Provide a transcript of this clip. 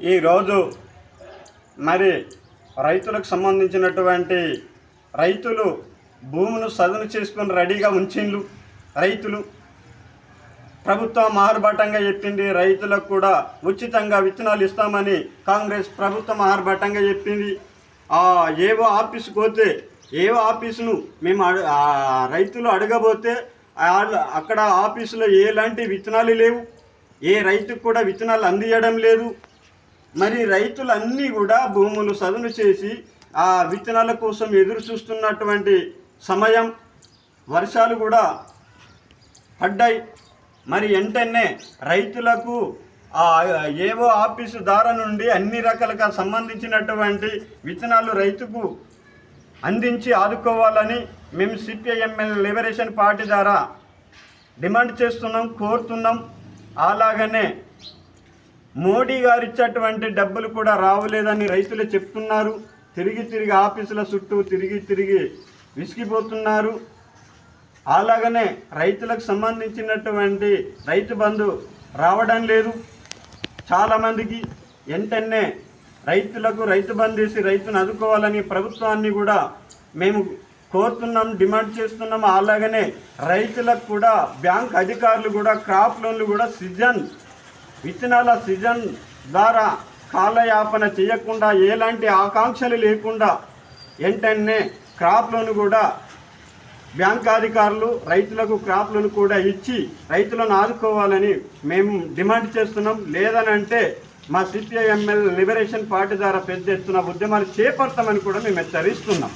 ఈరోజు మరి రైతులకు సంబంధించినటువంటి రైతులు భూములు సదును చేసుకొని రెడీగా ఉంచిండ్లు. రైతులు ప్రభుత్వం ఆర్భాటంగా చెప్పింది. రైతులకు కూడా ఉచితంగా విత్తనాలు ఇస్తామని కాంగ్రెస్ ప్రభుత్వం ఆర్భాటంగా చెప్పింది. ఏవో ఆఫీస్కి పోతే ఏవో ఆఫీసును మేము అడు రైతులు అడగబోతే వాళ్ళు అక్కడ ఆఫీసులో ఎలాంటి విత్తనాలు లేవు. ఏ రైతుకు కూడా విత్తనాలు అందియడం లేదు. మరి రైతులన్నీ కూడా భూములు సదును చేసి ఆ విత్తనాల కోసం ఎదురు చూస్తున్నటువంటి సమయం వర్షాలు కూడా పడ్డాయి. మరి వెంటనే రైతులకు ఆ ఏవో ఆఫీసు ద్వారా నుండి అన్ని రకాలుగా సంబంధించినటువంటి విత్తనాలు రైతుకు అందించి ఆదుకోవాలని మేము సిపిఐఎంఎల్ లిబరేషన్ పార్టీ ద్వారా డిమాండ్ చేస్తున్నాం కోరుతున్నాం. అలాగనే మోడీ గారు ఇచ్చేటువంటి డబ్బులు కూడా రావలేదని రైతులు చెప్తున్నారు. తిరిగి తిరిగి ఆఫీసుల చుట్టూ తిరిగి తిరిగి విసిగిపోతున్నారు. అలాగనే రైతులకు సంబంధించినటువంటి రైతు బంధు రావడం లేదు. చాలామందికి వెంటనే రైతులకు రైతు బంధు వేసి రైతును అదుకోవాలని ప్రభుత్వాన్ని కూడా మేము కోరుతున్నాం డిమాండ్ చేస్తున్నాం. అలాగనే రైతులకు కూడా బ్యాంక్ అధికారులు కూడా క్రాప్ లోన్లు కూడా సీజన్ విత్తనాల సీజన్ ద్వారా కాలయాపన చేయకుండా ఎలాంటి ఆకాంక్షలు లేకుండా వెంటనే క్రాప్ లోన్ కూడా బ్యాంక్ అధికారులు రైతులకు క్రాప్ లోన్ కూడా ఇచ్చి రైతులను ఆదుకోవాలని మేము డిమాండ్ చేస్తున్నాం. లేదనంటే మా సిపిఐఎంఎల్ లిబరేషన్ పార్టీ ద్వారా పెద్ద ఎత్తున ఉద్యమాలు చేపడతామని కూడా మేము హెచ్చరిస్తున్నాం.